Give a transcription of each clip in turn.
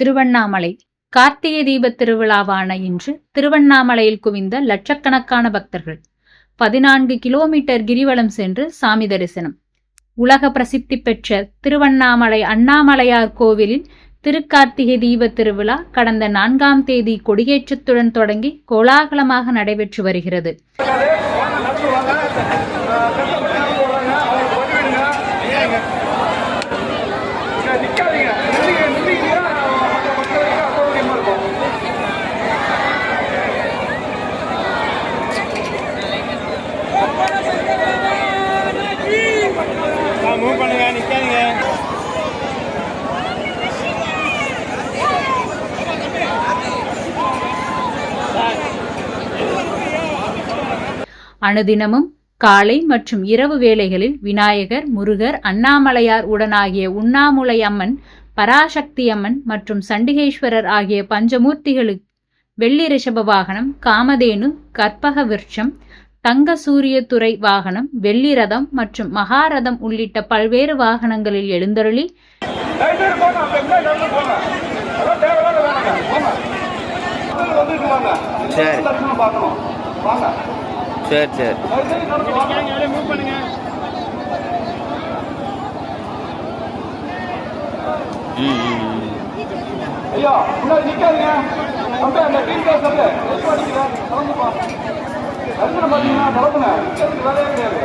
திருவண்ணாமலை. கார்த்திகை தீபத் திருவிழாவான இன்று திருவண்ணாமலையில் குவிந்த லட்சக்கணக்கான பக்தர்கள். பதினான்கு கிலோமீட்டர் கிரிவலம் சென்று சாமி தரிசனம். உலக பிரசித்தி பெற்ற திருவண்ணாமலை அண்ணாமலையார் கோவிலில் திருக்கார்த்திகை தீபத் திருவிழா கடந்த நான்காம் தேதி கொடியேற்றத்துடன் தொடங்கி கோலாகலமாக நடைபெற்று வருகிறது. அனுதினமும் காலை மற்றும் இரவு வேளைகளில் விநாயகர் முருகர் அண்ணாமலையார் உடனாகிய உண்ணாமுலை அம்மன் பராசக்தி அம்மன் மற்றும் சண்டிகேஸ்வரர் ஆகிய பஞ்சமூர்த்திகளுக்கு வெள்ளி ரிஷப வாகனம் காமதேனு கற்பக விருட்சம் தங்க சூரியத்துறை வாகனம் வெள்ளி ரதம் மற்றும் மகாரதம் உள்ளிட்ட பல்வேறு வாகனங்களில் எழுந்தருளி வாங்க சரி. சரி சரி. ஐயா முன்னாடி நிக்காதீங்க. அந்த டீம் அடிக்கிறேன் கலந்துப்பா பார்த்தீங்கன்னா வேலையே கிடையாது.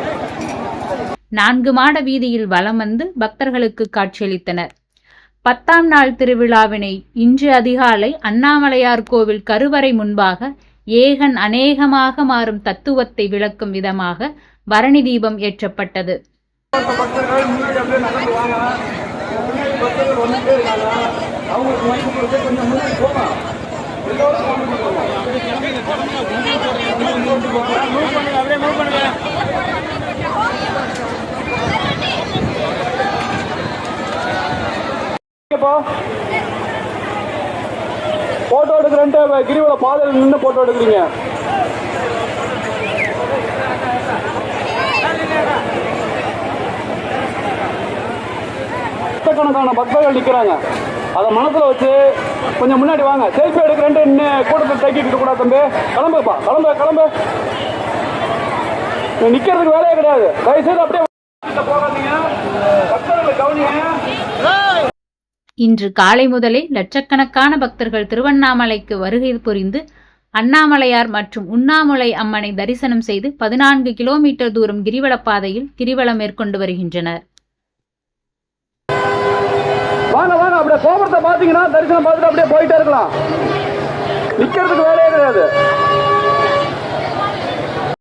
நான்கு மாட வீதியில் வலம் வந்து பக்தர்களுக்கு காட்சியளித்தனர். பத்தாம் நாள் திருவிழாவினை இன்று அதிகாலை அண்ணாமலையார் கோவில் கருவறை முன்பாக ஏகன் அநேகமாக மாறும் தத்துவத்தை விளக்கும் விதமாக பரணி தீபம் ஏற்றப்பட்டது. போ போட்டோ எடுக்கிறேன்ட்டு கிரிவல பாதையில் நின்று போட்டோ எடுக்கிறீங்க. லட்சக்கணக்கான பக்தர்கள் நிற்கிறாங்க அதை மனசில் வச்சு கொஞ்சம் முன்னாடி வாங்க. செல்ஃபி எடுக்கிறேன்ட்டு இன்னும் கூட்டத்தை தக்கிட்டு கூடாது தம்பி. கிளம்புப்பா கிளம்பு கிளம்பு. நிற்கிறதுக்கு வேலையே கிடையாது. தயவுசெய்து அப்படியே போகாதீங்க. பக்தர்களை கவனிங்க. இன்று காலை முதலே லட்சக்கணக்கான பக்தர்கள் திருவண்ணாமலைக்கு வருகை புரிந்து அண்ணாமலையார் மற்றும் உண்ணாமலை அம்மனை தரிசனம் செய்து பதினான்கு கிலோமீட்டர் தூரம் கிரிவலப் பாதையில் கிரிவலம் மேற்கொண்டு வருகின்றனர். வாங்க வாங்க அப்படியே கோபுரத்தை பார்த்தீங்கன்னா தரிசனம் பார்த்துட்டு அப்படியே போயிட்டே இருக்கலாம். நிற்கிறதுக்கு வேலையே கிடையாது.